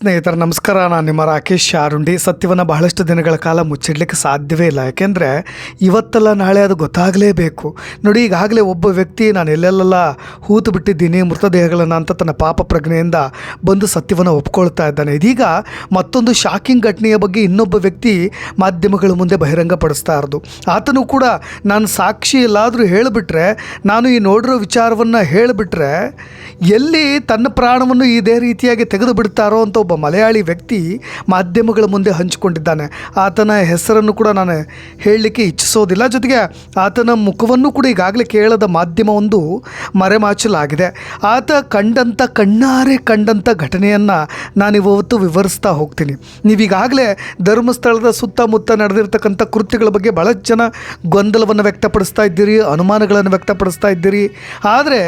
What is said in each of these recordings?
ಸ್ನೇಹಿತರ, ನಮಸ್ಕಾರ. ನಾನು ನಿಮ್ಮ ರಾಕೇಶ್ ಶಾರುಂಡಿ. ಸತ್ಯವನ್ನು ಬಹಳಷ್ಟು ದಿನಗಳ ಕಾಲ ಮುಚ್ಚಿಡ್ಲಿಕ್ಕೆ ಸಾಧ್ಯವೇ ಇಲ್ಲ. ಯಾಕೆಂದರೆ ಇವತ್ತಲ್ಲ, ನಾಳೆ ಅದು ಗೊತ್ತಾಗಲೇಬೇಕು. ನೋಡಿ, ಈಗಾಗಲೇ ಒಬ್ಬ ವ್ಯಕ್ತಿ, ನಾನು ಎಲ್ಲೆಲ್ಲ ಹೂತು ಬಿಟ್ಟಿದ್ದೀನಿ, ಮೃತದೇಹಗಳನ್ನು ಅಂತ ತನ್ನ ಪಾಪ ಪ್ರಜ್ಞೆಯಿಂದ ಬಂದು ಸತ್ಯವನ್ನು ಒಪ್ಕೊಳ್ತಾ ಇದ್ದಾನೆ. ಇದೀಗ ಮತ್ತೊಂದು ಶಾಕಿಂಗ್ ಘಟನೆಯ ಬಗ್ಗೆ ಇನ್ನೊಬ್ಬ ವ್ಯಕ್ತಿ ಮಾಧ್ಯಮಗಳ ಮುಂದೆ ಬಹಿರಂಗಪಡಿಸ್ತಾ ಇರೋದು. ಆತನು ಕೂಡ ನಾನು ಸಾಕ್ಷಿ ಇಲ್ಲಾದರೂ ಹೇಳಿಬಿಟ್ರೆ, ನಾನು ಈ ನೋಡಿರೋ ವಿಚಾರವನ್ನು ಹೇಳಿಬಿಟ್ರೆ, ಎಲ್ಲಿ ತನ್ನ ಪ್ರಾಣವನ್ನು ಇದೇ ರೀತಿಯಾಗಿ ತೆಗೆದು ಬಿಡ್ತಾರೋ ಅಂತ ಒಬ್ಬ ಮಲಯಾಳಿ ವ್ಯಕ್ತಿ ಮಾಧ್ಯಮಗಳ ಮುಂದೆ ಹಂಚಿಕೊಂಡಿದ್ದಾನೆ. ಆತನ ಹೆಸರನ್ನು ಕೂಡ ನಾನು ಹೇಳಲಿಕ್ಕೆ ಇಚ್ಛಿಸೋದಿಲ್ಲ. ಜೊತೆಗೆ ಆತನ ಮುಖವನ್ನು ಕೂಡ ಈಗಾಗಲೇ ಕೇಳದ ಮಾಧ್ಯಮವೊಂದು ಮರೆಮಾಚಲಾಗಿದೆ. ಆತ ಕಂಡಂಥ ಕಣ್ಣಾರೆ ಕಂಡಂಥ ಘಟನೆಯನ್ನು ನಾನಿವತ್ತು ವಿವರಿಸ್ತಾ ಹೋಗ್ತೀನಿ. ನೀವೀಗಾಗಲೇ ಧರ್ಮಸ್ಥಳದ ಸುತ್ತಮುತ್ತ ನಡೆದಿರ್ತಕ್ಕಂಥ ಕೃತ್ಯಗಳ ಬಗ್ಗೆ ಭಾಳ ಜನ ಗೊಂದಲವನ್ನು ವ್ಯಕ್ತಪಡಿಸ್ತಾ ಇದ್ದೀರಿ, ಅನುಮಾನಗಳನ್ನು ವ್ಯಕ್ತಪಡಿಸ್ತಾ ಇದ್ದೀರಿ. ಆದರೆ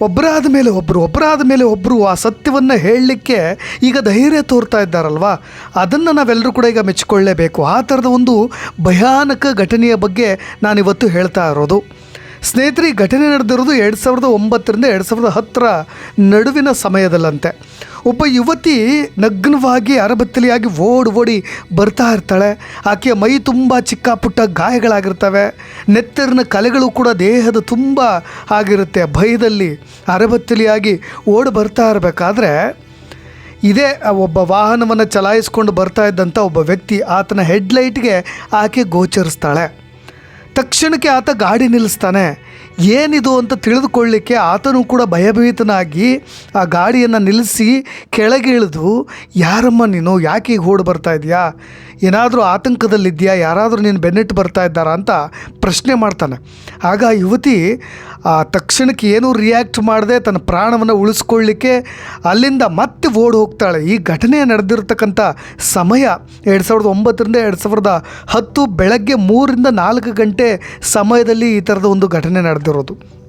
ಒಬ್ಬರಾದ ಮೇಲೆ ಒಬ್ಬರು ಒಬ್ಬರಾದ ಮೇಲೆ ಒಬ್ಬರು ಆ ಸತ್ಯವನ್ನು ಹೇಳಲಿಕ್ಕೆ ಈಗ ಧೈರ್ಯ ತೋರ್ತಾ ಇದ್ದಾರಲ್ವಾ? ಅದನ್ನು ನಾವೆಲ್ಲರೂ ಕೂಡ ಈಗ ಮೆಚ್ಚಿಕೊಳ್ಳೇಬೇಕು. ಆ ಥರದ ಒಂದು ಭಯಾನಕ ಘಟನೆಯ ಬಗ್ಗೆ ನಾನಿವತ್ತು ಹೇಳ್ತಾ ಇರೋದು. ಸ್ನೇಹಿತರೆ ಘಟನೆ ನಡೆದಿರೋದು ಎರಡು ಸಾವಿರದ ಒಂಬತ್ತರಿಂದ ಎರಡು ಸಾವಿರದ ಹತ್ತರ ನಡುವಿನ ಸಮಯದಲ್ಲಂತೆ. ಒಬ್ಬ ಯುವತಿ ನಗ್ನವಾಗಿ ಅರಬತ್ತಲಿಯಾಗಿ ಓಡಿ ಓಡಿ ಬರ್ತಾ ಇರ್ತಾಳೆ. ಆಕೆಯ ಮೈ ತುಂಬ ಚಿಕ್ಕ ಪುಟ್ಟ ಗಾಯಗಳಾಗಿರ್ತವೆ. ನೆತ್ತರಿನ ಕಲೆಗಳು ಕೂಡ ದೇಹದ ತುಂಬ ಆಗಿರುತ್ತೆ. ಭಯದಲ್ಲಿ ಅರಬತ್ತಲಿಯಾಗಿ ಓಡಿ ಬರ್ತಾ ಇರಬೇಕಾದ್ರೆ ಇದೇ ಒಬ್ಬ ವಾಹನವನ್ನು ಚಲಾಯಿಸ್ಕೊಂಡು ಬರ್ತಾ ಇದ್ದಂಥ ಒಬ್ಬ ವ್ಯಕ್ತಿ ಆತನ ಹೆಡ್ಲೈಟ್ಗೆ ಆಕೆ ಗೋಚರಿಸ್ತಾಳೆ. ತಕ್ಷಣಕ್ಕೆ ಆತ ಗಾಡಿ ನಿಲ್ಲಿಸ್ತಾನೆ. ಏನಿದು ಅಂತ ತಿಳಿದುಕೊಳ್ಳಿಕ್ಕೆ ಆತನು ಕೂಡ ಭಯಭೀತನಾಗಿ ಆ ಗಾಡಿಯನ್ನು ನಿಲ್ಲಿಸಿ ಕೆಳಗಿಳಿದು ಯಾರಮ್ಮ ನೀನು? ಯಾಕೆ ಈಗ ಓಡಿ ಬರ್ತಾ ಇದೆಯಾ? ಏನಾದರೂ ಆತಂಕದಲ್ಲಿದೆಯಾ? ಯಾರಾದರೂ ನೀನು ಬೆನ್ನಿಟ್ಟು ಬರ್ತಾ ಇದ್ದಾರಾ ಅಂತ ಪ್ರಶ್ನೆ ಮಾಡ್ತಾನೆ. ಆಗ ಯುವತಿ ಆ ತಕ್ಷಣಕ್ಕೆ ಏನೂ ರಿಯಾಕ್ಟ್ ಮಾಡದೆ ತನ್ನ ಪ್ರಾಣವನ್ನು ಉಳಿಸ್ಕೊಳ್ಳಿಕ್ಕೆ ಅಲ್ಲಿಂದ ಮತ್ತೆ ಓಡಿ ಹೋಗ್ತಾಳೆ. ಈ ಘಟನೆ ನಡೆದಿರ್ತಕ್ಕಂಥ ಸಮಯ ಎರಡು ಸಾವಿರದ ಒಂಬತ್ತರಿಂದ ಎರಡು ಸಾವಿರದ ಹತ್ತು ಬೆಳಗ್ಗೆ ಮೂರರಿಂದ ನಾಲ್ಕು ಗಂಟೆ ಸಮಯದಲ್ಲಿ ಈ ಥರದ ಒಂದು ಘಟನೆ ನಡೆದಿರೋದು.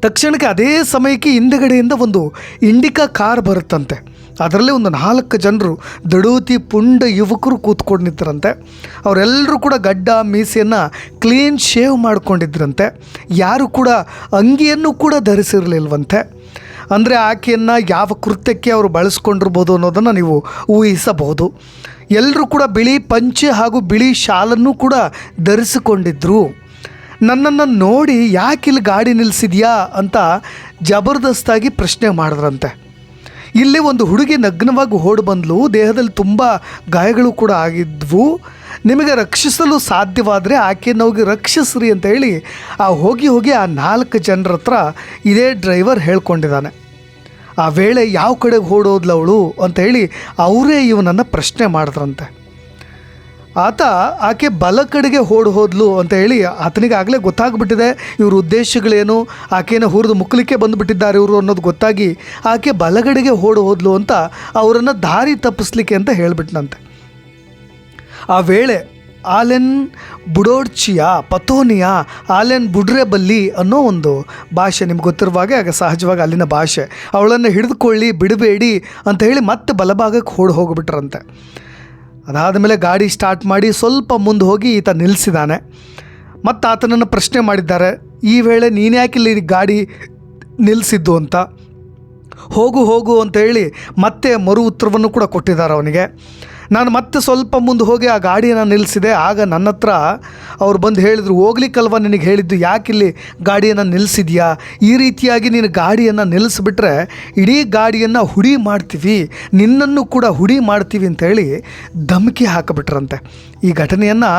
ತಕ್ಷಣಕ್ಕೆ ಅದೇ ಸಮಯಕ್ಕೆ ಹಿಂದುಗಡೆಯಿಂದ ಒಂದು ಇಂಡಿಕಾ ಕಾರ್ ಬರುತ್ತಂತೆ. ಅದರಲ್ಲಿ ಒಂದು ನಾಲ್ಕು ಜನರು ದಡೂತಿ ಪುಂಡ ಯುವಕರು ಕೂತ್ಕೊಂಡು ನಿಂತರಂತೆ ಅವರೆಲ್ಲರೂ ಕೂಡ ಗಡ್ಡ, ಮೀಸೆಯನ್ನು ಕ್ಲೀನ್ ಶೇವ್ ಮಾಡಿಕೊಂಡಿದ್ರಂತೆ ಯಾರು ಕೂಡ ಅಂಗಿಯನ್ನು ಕೂಡ ಧರಿಸಿರಲಿಲ್ವಂತೆ. ಅಂದರೆ ಆಕೆಯನ್ನು ಯಾವ ಕೃತ್ಯಕ್ಕೆ ಅವರು ಬಳಸ್ಕೊಂಡಿರ್ಬೋದು ಅನ್ನೋದನ್ನು ನೀವು ಊಹಿಸಬಹುದು. ಎಲ್ಲರೂ ಕೂಡ ಬಿಳಿ ಪಂಚೆ ಹಾಗೂ ಬಿಳಿ ಶಾಲನ್ನು ಕೂಡ ಧರಿಸಿಕೊಂಡಿದ್ದರು ನನ್ನನ್ನು ನೋಡಿ ಯಾಕೆ ಇಲ್ಲಿ ಗಾಡಿ ನಿಲ್ಲಿಸಿದೆಯಾ ಅಂತ ಜಬರ್ದಸ್ತಾಗಿ ಪ್ರಶ್ನೆ ಮಾಡಿದ್ರಂತೆ. ಇಲ್ಲಿ ಒಂದು ಹುಡುಗಿ ನಗ್ನವಾಗಿ ಓಡಿ ಬಂದಳು ದೇಹದಲ್ಲಿ ತುಂಬ ಗಾಯಗಳು ಕೂಡ ಆಗಿದ್ವು. ನಿಮಗೆ ರಕ್ಷಿಸಲು ಸಾಧ್ಯವಾದರೆ ಆಕೆಯನ್ನು ಹೋಗಿ ರಕ್ಷಿಸ್ರಿ ಅಂತ ಹೇಳಿ ಆ ಹೋಗಿ ಹೋಗಿ ಆ ನಾಲ್ಕು ಜನರ ಹತ್ರ ಇದೇ ಡ್ರೈವರ್ ಹೇಳ್ಕೊಂಡಿದ್ದಾನೆ. ಆ ವೇಳೆ ಯಾವ ಕಡೆಗೆ ಓಡೋದ್ಲವಳು ಅಂತ ಹೇಳಿ ಅವರೇ ಇವನನ್ನು ಪ್ರಶ್ನೆ ಮಾಡಿದ್ರಂತೆ. ಆತ ಆಕೆ ಬಲ ಕಡೆಗೆ ಓಡ್ ಹೋದ್ಲು ಅಂತ ಹೇಳಿ ಆತನಿಗೆ ಆಗಲೇ ಗೊತ್ತಾಗ್ಬಿಟ್ಟಿದೆ. ಇವ್ರ ಉದ್ದೇಶಗಳೇನು? ಆಕೆಯನ್ನು ಹುರಿದು ಮುಕ್ಕಲಿಕ್ಕೆ ಬಂದುಬಿಟ್ಟಿದ್ದಾರೆ ಇವರು ಅನ್ನೋದು ಗೊತ್ತಾಗಿ ಆಕೆ ಬಲಗಡೆಗೆ ಓಡ್ ಹೋದ್ಲು ಅಂತ ಅವರನ್ನು ದಾರಿ ತಪ್ಪಿಸ್ಲಿಕ್ಕೆ ಅಂತ ಹೇಳಿಬಿಟ್ನಂತೆ. ಆ ವೇಳೆ ಆಲೆನ್ ಬುಡೋಡ್ಚಿಯಾ, ಪತೋನಿಯಾ, ಆಲೆನ್ ಬುಡ್ರೆಬಲ್ಲಿ ಅನ್ನೋ ಒಂದು ಭಾಷೆ ನಿಮ್ಗೆ ಗೊತ್ತಿರುವಾಗೆ ಆಗ ಸಹಜವಾಗಿ ಅಲ್ಲಿನ ಭಾಷೆ. ಅವಳನ್ನು ಹಿಡಿದುಕೊಳ್ಳಿ, ಬಿಡಬೇಡಿ ಅಂತ ಹೇಳಿ ಮತ್ತೆ ಬಲಭಾಗಕ್ಕೆ ಓಡಿ ಹೋಗ್ಬಿಟ್ರಂತೆ. ಅದಾದ ಮೇಲೆ ಗಾಡಿ ಸ್ಟಾರ್ಟ್ ಮಾಡಿ ಸ್ವಲ್ಪ ಮುಂದೆ ಹೋಗಿ ಈತ ನಿಲ್ಲಿಸಿದ್ದಾನೆ ಮತ್ತು ಆತನನ್ನು ಪ್ರಶ್ನೆ ಮಾಡಿದ್ದಾರೆ, ಈ ವೇಳೆ ನೀನು ಇಲ್ಲಿ ಗಾಡಿ ನಿಲ್ಲಿಸಿದ್ದು ಅಂತ? ಹೋಗು ಹೋಗು ಅಂತ ಹೇಳಿ ಮತ್ತೆ ಮರು ಉತ್ತರವನ್ನು ಕೂಡ ಕೊಟ್ಟಿದ್ದಾರೆ ಅವನಿಗೆ. ನಾನು ಮತ್ತೆ ಸ್ವಲ್ಪ ಮುಂದೆ ಹೋಗಿ ಆ ಗಾಡಿಯನ್ನು ನಿಲ್ಲಿಸಿದೆ. ಆಗ ನನ್ನ ಹತ್ರ ಅವ್ರು ಬಂದು ಹೇಳಿದರು, ಹೋಗ್ಲಿಕ್ಕಲ್ವ ನಿನಗೆ? ಹೇಳಿದ್ದು ಯಾಕಿಲ್ಲಿ ಗಾಡಿಯನ್ನು ನಿಲ್ಲಿಸಿದ್ಯಾ? ಈ ರೀತಿಯಾಗಿ ನೀನು ಗಾಡಿಯನ್ನು ನಿಲ್ಲಿಸ್ಬಿಟ್ರೆ ಇಡೀ ಗಾಡಿಯನ್ನು ಹುಡಿ ಮಾಡ್ತೀವಿ, ನಿನ್ನನ್ನು ಕೂಡ ಹುಡಿ ಮಾಡ್ತೀವಿ ಅಂತ ಹೇಳಿ ಧಮಕಿ ಹಾಕಿಬಿಟ್ರಂತೆ. ಈ ಘಟನೆಯನ್ನು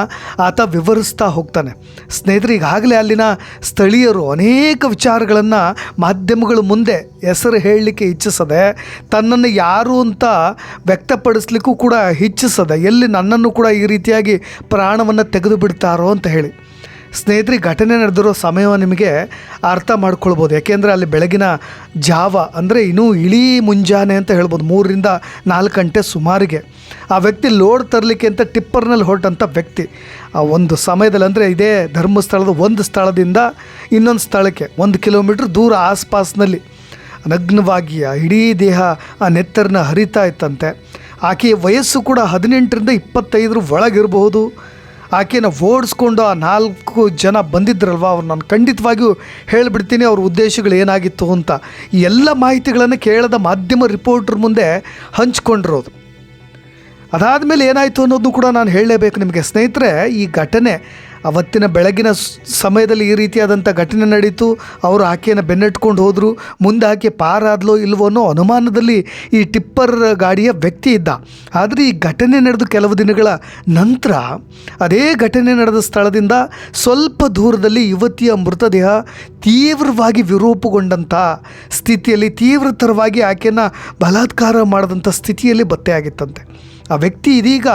ಆತ ವಿವರಿಸ್ತಾ ಹೋಗ್ತಾನೆ. ಸ್ನೇಹಿತರು, ಈಗಾಗಲೇ ಅಲ್ಲಿನ ಸ್ಥಳೀಯರು ಅನೇಕ ವಿಚಾರಗಳನ್ನು ಮಾಧ್ಯಮಗಳ ಮುಂದೆ ಹೆಸರು ಹೇಳಲಿಕ್ಕೆ ಇಚ್ಛಿಸದೆ ತನ್ನನ್ನು ಯಾರು ಅಂತ ವ್ಯಕ್ತಪಡಿಸ್ಲಿಕ್ಕೂ ಕೂಡ ಇಚ್ಛಿಸದೆ ಎಲ್ಲಿ ನನ್ನನ್ನು ಕೂಡ ಈ ರೀತಿಯಾಗಿ ಪ್ರಾಣವನ್ನು ತೆಗೆದು ಬಿಡ್ತಾರೋ ಅಂತ ಹೇಳಿ. ಸ್ನೇಹಿತರೆ ಘಟನೆ ನಡೆದಿರೋ ಸಮಯವ ನಿಮಗೆ ಅರ್ಥ ಮಾಡ್ಕೊಳ್ಬೋದು. ಯಾಕೆಂದರೆ ಅಲ್ಲಿ ಬೆಳಗಿನ ಜಾವ, ಅಂದರೆ ಇನ್ನೂ ಇಳೀ ಮುಂಜಾನೆ ಅಂತ ಹೇಳ್ಬೋದು, ಮೂರರಿಂದ ನಾಲ್ಕು ಗಂಟೆ ಸುಮಾರಿಗೆ. ಆ ವ್ಯಕ್ತಿ ಲೋಡ್ ತರಲಿಕ್ಕೆ ಅಂತ ಟಿಪ್ಪರ್ನಲ್ಲಿ ಹೊರಟಂಥ ವ್ಯಕ್ತಿ. ಆ ಒಂದು ಸಮಯದಲ್ಲಿ ಅಂದರೆ ಇದೇ ಧರ್ಮಸ್ಥಳದ ಒಂದು ಸ್ಥಳದಿಂದ ಇನ್ನೊಂದು ಸ್ಥಳಕ್ಕೆ, ಒಂದು ಕಿಲೋಮೀಟ್ರ್ ದೂರ ಆಸ್ಪಾಸ್ನಲ್ಲಿ. ನಗ್ನವಾಗಿ ಆ ಇಡೀ ದೇಹ ಆ ನೆತ್ತರನ್ನ ಹರಿತಾ ಇತ್ತಂತೆ. ಆಕೆಯ ವಯಸ್ಸು ಕೂಡ ಹದಿನೆಂಟರಿಂದ ಇಪ್ಪತ್ತೈದರ ಒಳಗಿರಬಹುದು. ಆಕೆನ ಓಡಿಸ್ಕೊಂಡು ಆ ನಾಲ್ಕು ಜನ ಬಂದಿದ್ದರಲ್ವ ಅವ್ರು ನಾನು ಖಂಡಿತವಾಗಿಯೂ ಹೇಳಿಬಿಡ್ತೀನಿ ಅವ್ರ ಉದ್ದೇಶಗಳು ಏನಾಗಿತ್ತು ಅಂತ. ಎಲ್ಲ ಮಾಹಿತಿಗಳನ್ನು ಕೇಳದ ಮಾಧ್ಯಮ ರಿಪೋರ್ಟ್ರ್ ಮುಂದೆ ಹಂಚ್ಕೊಂಡಿರೋದು. ಅದಾದಮೇಲೆ ಏನಾಯಿತು ಅನ್ನೋದು ಕೂಡ ನಾನು ಹೇಳಲೇಬೇಕು ನಿಮಗೆ. ಸ್ನೇಹಿತರೆ, ಈ ಘಟನೆ ಅವತ್ತಿನ ಬೆಳಗಿನ ಸಮಯದಲ್ಲಿ ಈ ರೀತಿಯಾದಂಥ ಘಟನೆ ನಡೀತು. ಅವರು ಆಕೆಯನ್ನು ಬೆನ್ನಟ್ಕೊಂಡು ಹೋದರು. ಮುಂದೆ ಆಕೆ ಪಾರಾದ್ಲೋ ಇಲ್ವೋ ಅನ್ನೋ ಅನುಮಾನದಲ್ಲಿ ಈ ಟಿಪ್ಪರ್ ಗಾಡಿಯ ವ್ಯಕ್ತಿ ಇದ್ದ. ಆದರೆ ಈ ಘಟನೆ ನಡೆದು ಕೆಲವು ದಿನಗಳ ನಂತರ ಅದೇ ಘಟನೆ ನಡೆದ ಸ್ಥಳದಿಂದ ಸ್ವಲ್ಪ ದೂರದಲ್ಲಿ ಯುವತಿಯ ಮೃತದೇಹ ತೀವ್ರವಾಗಿ ವಿರೂಪಗೊಂಡಂಥ ಸ್ಥಿತಿಯಲ್ಲಿ, ತೀವ್ರತರವಾಗಿ ಆಕೆಯನ್ನು ಬಲಾತ್ಕಾರ ಮಾಡಿದಂಥ ಸ್ಥಿತಿಯಲ್ಲಿ ಪತ್ತೆಯಾಗಿತ್ತಂತೆ. ಆ ವ್ಯಕ್ತಿ ಇದೀಗ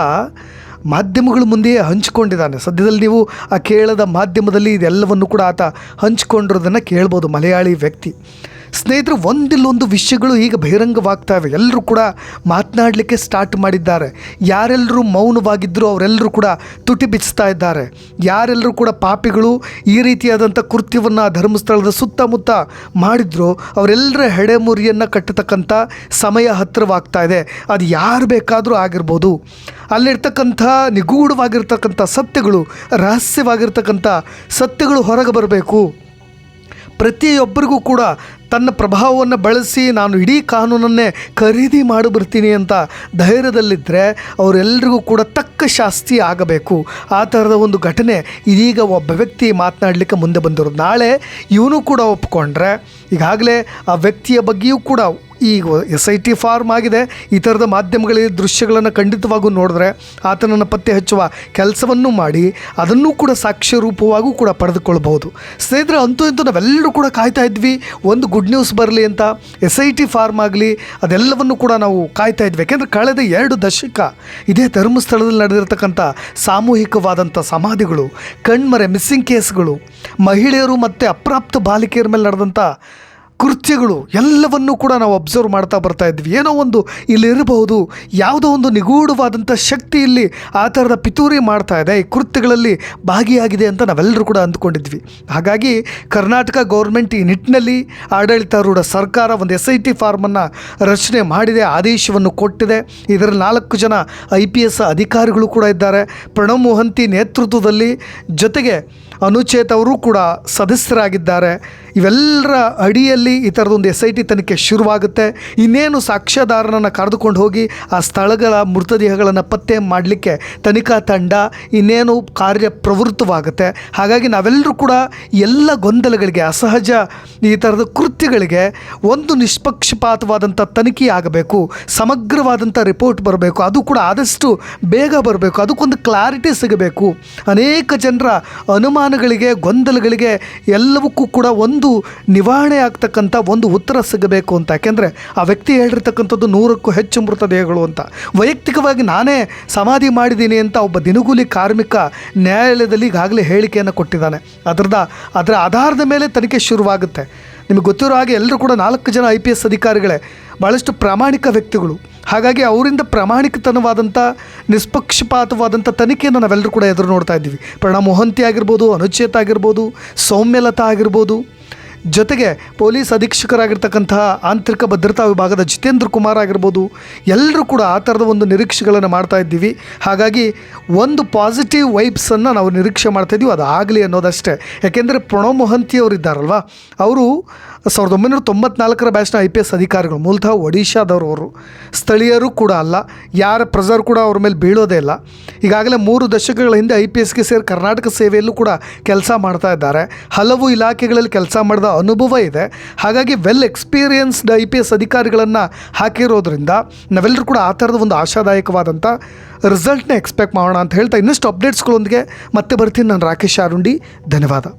ಮಾಧ್ಯಮಗಳ ಮುಂದೆಯೇ ಹಂಚಿಕೊಂಡಿದ್ದಾನೆ. ಸದ್ಯದಲ್ಲಿ ನೀವು ಆ ಕೇಳದ ಮಾಧ್ಯಮದಲ್ಲಿ ಇದೆಲ್ಲವನ್ನು ಕೂಡ ಆತ ಹಂಚಿಕೊಂಡಿರೋದನ್ನು ಕೇಳ್ಬೋದು ಮಲಯಾಳಿ ವ್ಯಕ್ತಿ. ಸ್ನೇಹಿತರು, ಒಂದಿಲ್ಲೊಂದು ವಿಷಯಗಳು ಈಗ ಬಹಿರಂಗವಾಗ್ತವೆ. ಎಲ್ಲರೂ ಕೂಡ ಮಾತನಾಡಲಿಕ್ಕೆ ಸ್ಟಾರ್ಟ್ ಮಾಡಿದ್ದಾರೆ. ಯಾರೆಲ್ಲರೂ ಮೌನವಾಗಿದ್ದರೂ ಅವರೆಲ್ಲರೂ ಕೂಡ ತುಟಿ ಬಿಚ್ಚಿಸ್ತಾ ಇದ್ದಾರೆ. ಯಾರೆಲ್ಲರೂ ಕೂಡ ಪಾಪಿಗಳು ಈ ರೀತಿಯಾದಂಥ ಕೃತ್ಯವನ್ನು ಧರ್ಮಸ್ಥಳದ ಸುತ್ತಮುತ್ತ ಮಾಡಿದ್ರು ಅವರೆಲ್ಲರ ಹೆಡೆಮುರಿಯನ್ನು ಕಟ್ಟತಕ್ಕಂಥ ಸಮಯ ಹತ್ತಿರವಾಗ್ತಾ ಇದೆ. ಅದು ಯಾರು ಬೇಕಾದರೂ ಆಗಿರ್ಬೋದು. ಅಲ್ಲಿರ್ತಕ್ಕಂಥ ನಿಗೂಢವಾಗಿರ್ತಕ್ಕಂಥ ಸತ್ಯಗಳು, ರಹಸ್ಯವಾಗಿರ್ತಕ್ಕಂಥ ಸತ್ಯಗಳು ಹೊರಗೆ ಬರಬೇಕು. ಪ್ರತಿಯೊಬ್ಬರಿಗೂ ಕೂಡ ತನ್ನ ಪ್ರಭಾವವನ್ನು ಬಳಸಿ ನಾನು ಇಡೀ ಕಾನೂನನ್ನೇ ಖರೀದಿ ಮಾಡಿ ಬರ್ತೀನಿ ಅಂತ ಧೈರ್ಯದಲ್ಲಿದ್ದರೆ ಅವರೆಲ್ಲರಿಗೂ ಕೂಡ ತಕ್ಕ ಶಾಸ್ತಿ ಆಗಬೇಕು. ಆ ಥರದ ಒಂದು ಘಟನೆ ಇದೀಗ ಒಬ್ಬ ವ್ಯಕ್ತಿ ಮಾತನಾಡಲಿಕ್ಕೆ ಮುಂದೆ ಬಂದಿರೋದು. ನಾಳೆ ಇವನು ಕೂಡ ಒಪ್ಕೊಂಡ್ರೆ ಈಗಾಗಲೇ ಆ ವ್ಯಕ್ತಿಯ ಬಗ್ಗೆಯೂ ಕೂಡ ಈಗ ಎಸ್ ಐ ಟಿ ಫಾರ್ಮ್ ಆಗಿದೆ. ಈ ಥರದ ಮಾಧ್ಯಮಗಳಲ್ಲಿ ದೃಶ್ಯಗಳನ್ನು ಖಂಡಿತವಾಗೂ ನೋಡಿದ್ರೆ ಆತನನ್ನು ಪತ್ತೆ ಹಚ್ಚುವ ಕೆಲಸವನ್ನು ಮಾಡಿ ಅದನ್ನು ಕೂಡ ಸಾಕ್ಷ್ಯ ರೂಪವಾಗೂ ಕೂಡ ಪಡೆದುಕೊಳ್ಬಹುದು. ಸ್ನೇಹಿತರೆ, ಅಂತೂ ಇಂತೂ ನಾವೆಲ್ಲರೂ ಕೂಡ ಕಾಯ್ತಾ ಇದ್ವಿ. ಒಂದು ಗುಡ್ ನ್ಯೂಸ್ ಬರಲಿ ಅಂತ ಎಸ್ ಐ ಟಿ ಫಾರ್ಮ್ ಆಗಲಿ, ಅದೆಲ್ಲವನ್ನು ಕೂಡ ನಾವು ಕಾಯ್ತಾ ಇದ್ವಿ. ಯಾಕೆಂದರೆ ಕಳೆದ ಎರಡು ದಶಕ ಇದೇ ಧರ್ಮಸ್ಥಳದಲ್ಲಿ ನಡೆದಿರ್ತಕ್ಕಂಥ ಸಾಮೂಹಿಕವಾದಂಥ ಸಮಾಧಿಗಳು, ಕಣ್ಮರೆ ಮಿಸ್ಸಿಂಗ್ ಕೇಸ್ಗಳು ಮಹಿಳೆಯರು ಮತ್ತು ಅಪ್ರಾಪ್ತ ಬಾಲಿಕೆಯರ ಮೇಲೆ ನಡೆದಂಥ ಕೃತ್ಯಗಳು ಎಲ್ಲವನ್ನೂ ಕೂಡ ನಾವು ಅಬ್ಸರ್ವ್ ಮಾಡ್ತಾ ಬರ್ತಾ ಇದ್ವಿ. ಏನೋ ಒಂದು ಇಲ್ಲಿರಬಹುದು ಯಾವುದೋ ಒಂದು ನಿಗೂಢವಾದಂಥ ಶಕ್ತಿ ಇಲ್ಲಿ ಆ ಥರದ ಪಿತೂರಿ ಮಾಡ್ತಾ ಇದೆ. ಈ ಕೃತ್ಯಗಳಲ್ಲಿ ಭಾಗಿಯಾಗಿದೆ ಅಂತ ನಾವೆಲ್ಲರೂ ಕೂಡ ಅಂದ್ಕೊಂಡಿದ್ವಿ. ಹಾಗಾಗಿ ಕರ್ನಾಟಕ ಗೌರ್ಮೆಂಟ್ ಈ ನಿಟ್ಟಿನಲ್ಲಿ ಆಡಳಿತಾರೂಢ ಸರ್ಕಾರ ಒಂದು ಎಸ್ ಐ ಟಿ ಫಾರ್ಮನ್ನು ರಚನೆ ಮಾಡಿದೆ, ಆದೇಶವನ್ನು ಕೊಟ್ಟಿದೆ. ಇದರ ನಾಲ್ಕು ಜನ ಐ ಪಿ ಎಸ್ ಅಧಿಕಾರಿಗಳು ಕೂಡ ಇದ್ದಾರೆ. ಪ್ರಣವ್ ಮೊಹಂತಿ ನೇತೃತ್ವದಲ್ಲಿ ಜೊತೆಗೆ ಅನುಚೇತ್ ಅವರು ಕೂಡ ಸದಸ್ಯರಾಗಿದ್ದಾರೆ. ಇವೆಲ್ಲರ ಅಡಿಯಲ್ಲಿ ಈ ಥರದೊಂದು ಎಸ್ ಐ ಟಿ ತನಿಖೆ ಶುರುವಾಗುತ್ತೆ. ಇನ್ನೇನು ಸಾಕ್ಷ್ಯಾಧಾರನನ್ನು ಕರೆದುಕೊಂಡು ಹೋಗಿ ಆ ಸ್ಥಳಗಳ ಮೃತದೇಹಗಳನ್ನು ಪತ್ತೆ ಮಾಡಲಿಕ್ಕೆ ತನಿಖಾ ತಂಡ ಇನ್ನೇನು ಕಾರ್ಯ ಪ್ರವೃತ್ತವಾಗುತ್ತೆ. ಹಾಗಾಗಿ ನಾವೆಲ್ಲರೂ ಕೂಡ ಎಲ್ಲ ಗೊಂದಲಗಳಿಗೆ, ಅಸಹಜ ಈ ಥರದ ಕೃತ್ಯಗಳಿಗೆ ಒಂದು ನಿಷ್ಪಕ್ಷಪಾತವಾದಂಥ ತನಿಖೆ ಆಗಬೇಕು. ಸಮಗ್ರವಾದಂಥ ರಿಪೋರ್ಟ್ ಬರಬೇಕು. ಅದು ಕೂಡ ಆದಷ್ಟು ಬೇಗ ಬರಬೇಕು. ಅದಕ್ಕೊಂದು ಕ್ಲಾರಿಟಿ ಸಿಗಬೇಕು. ಅನೇಕ ಜನರ ಅನುಮಾನಗಳಿಗೆ ಗೊಂದಲಗಳಿಗೆ ಎಲ್ಲವಕ್ಕೂ ಕೂಡ ಒಂದು ನಿವಾರಣೆ ಆಗ್ತಕ್ಕಂಥ ಒಂದು ಉತ್ತರ ಸಿಗಬೇಕು ಅಂತ. ಯಾಕೆಂದರೆ ಆ ವ್ಯಕ್ತಿ ಹೇಳಿರ್ತಕ್ಕಂಥದ್ದು ನೂರಕ್ಕೂ ಹೆಚ್ಚು ಮೃತದೇಹಗಳು ಅಂತ. ವೈಯಕ್ತಿಕವಾಗಿ ನಾನೇ ಸಮಾಧಿ ಮಾಡಿದ್ದೀನಿ ಅಂತ ಒಬ್ಬ ದಿನಗೂಲಿ ಕಾರ್ಮಿಕ ನ್ಯಾಯಾಲಯದಲ್ಲಿ ಈಗಾಗಲೇ ಹೇಳಿಕೆಯನ್ನು ಕೊಟ್ಟಿದ್ದಾನೆ. ಅದರದ, ಅದರ ಆಧಾರದ ಮೇಲೆ ತನಿಖೆ ಶುರುವಾಗುತ್ತೆ. ನಿಮಗೆ ಗೊತ್ತಿರೋ ಹಾಗೆ ಎಲ್ಲರೂ ಕೂಡ ನಾಲ್ಕು ಜನ ಐ ಪಿ ಎಸ್ ಅಧಿಕಾರಿಗಳೇ ಭಾಳಷ್ಟು ಪ್ರಾಮಾಣಿಕ ವ್ಯಕ್ತಿಗಳು. ಹಾಗಾಗಿ ಅವರಿಂದ ಪ್ರಾಮಾಣಿಕತನವಾದಂಥ, ನಿಷ್ಪಕ್ಷಪಾತವಾದಂಥ ತನಿಖೆಯನ್ನು ನಾವೆಲ್ಲರೂ ಕೂಡ ಎದುರು ನೋಡ್ತಾ ಇದ್ದೀವಿ. ಪ್ರಣಾಮ್ ಮೊಹಂತಿ ಆಗಿರ್ಬೋದು ಅನುಚೇತ ಆಗಿರ್ಬೋದು, ಸೌಮ್ಯಲತಾ ಆಗಿರ್ಬೋದು ಜೊತೆಗೆ ಪೊಲೀಸ್ ಅಧೀಕ್ಷಕರಾಗಿರ್ತಕ್ಕಂತಹ ಆಂತರಿಕ ಭದ್ರತಾ ವಿಭಾಗದ ಜಿತೇಂದ್ರ ಕುಮಾರ್ ಆಗಿರ್ಬೋದು, ಎಲ್ಲರೂ ಕೂಡ ಆ ಥರದ ಒಂದು ನಿರೀಕ್ಷೆಗಳನ್ನು ಮಾಡ್ತಾ ಇದ್ದೀವಿ. ಹಾಗಾಗಿ ಒಂದು ಪಾಸಿಟಿವ್ ವೈಬ್ಸನ್ನು ನಾವು ನಿರೀಕ್ಷೆ ಮಾಡ್ತಾ ಇದ್ದೀವಿ ಅದು ಆಗಲಿ ಅನ್ನೋದಷ್ಟೇ. ಯಾಕೆಂದರೆ ಪ್ರಣವ್ ಮೊಹಂತಿ ಅವರು ಇದ್ದಾರಲ್ವ ಅವರು ಸಾವಿರದ ಒಂಬೈನೂರ ತೊಂಬತ್ನಾಲ್ಕರ ಬ್ಯಾಚ್ನ ಐ ಪಿ ಎಸ್ ಅಧಿಕಾರಿಗಳು, ಮೂಲತಃ ಒಡಿಶಾದವರು ಅವರು ಸ್ಥಳೀಯರು ಕೂಡ ಅಲ್ಲ, ಯಾರ ಪ್ರೆಸರ್ ಕೂಡ ಅವ್ರ ಮೇಲೆ ಬೀಳೋದೇ ಇಲ್ಲ. ಈಗಾಗಲೇ ಮೂರು ದಶಕಗಳ ಹಿಂದೆ ಐ ಪಿ ಎಸ್ಗೆ ಸೇರಿ ಕರ್ನಾಟಕ ಸೇವೆಯಲ್ಲೂ ಕೂಡ ಕೆಲಸ ಮಾಡ್ತಾ ಇದ್ದಾರೆ. ಹಲವು ಇಲಾಖೆಗಳಲ್ಲಿ ಕೆಲಸ ಮಾಡಿದ ಅನುಭವ ಇದೆ. ಹಾಗಾಗಿ well experienced I P S ಅಧಿಕಾರಿಗಳನ್ನು ಹಾಕಿರೋದ್ರಿಂದ ನಾವೆಲ್ಲರೂ ಕೂಡ ಆ ಥರದ ಒಂದು ಆಶಾದಾಯಕವಾದಂಥ ರಿಸಲ್ಟ್ನ ಎಕ್ಸ್ಪೆಕ್ಟ್ ಮಾಡೋಣ ಅಂತ ಹೇಳ್ತಾ ಇನ್ನಷ್ಟು ಅಪ್ಡೇಟ್ಸ್ಗಳೊಂದಿಗೆ ಮತ್ತೆ ಬರ್ತೀನಿ. ನಾನು ರಾಕೇಶ್ ಆರುಂಡಿ ಧನ್ಯವಾದ.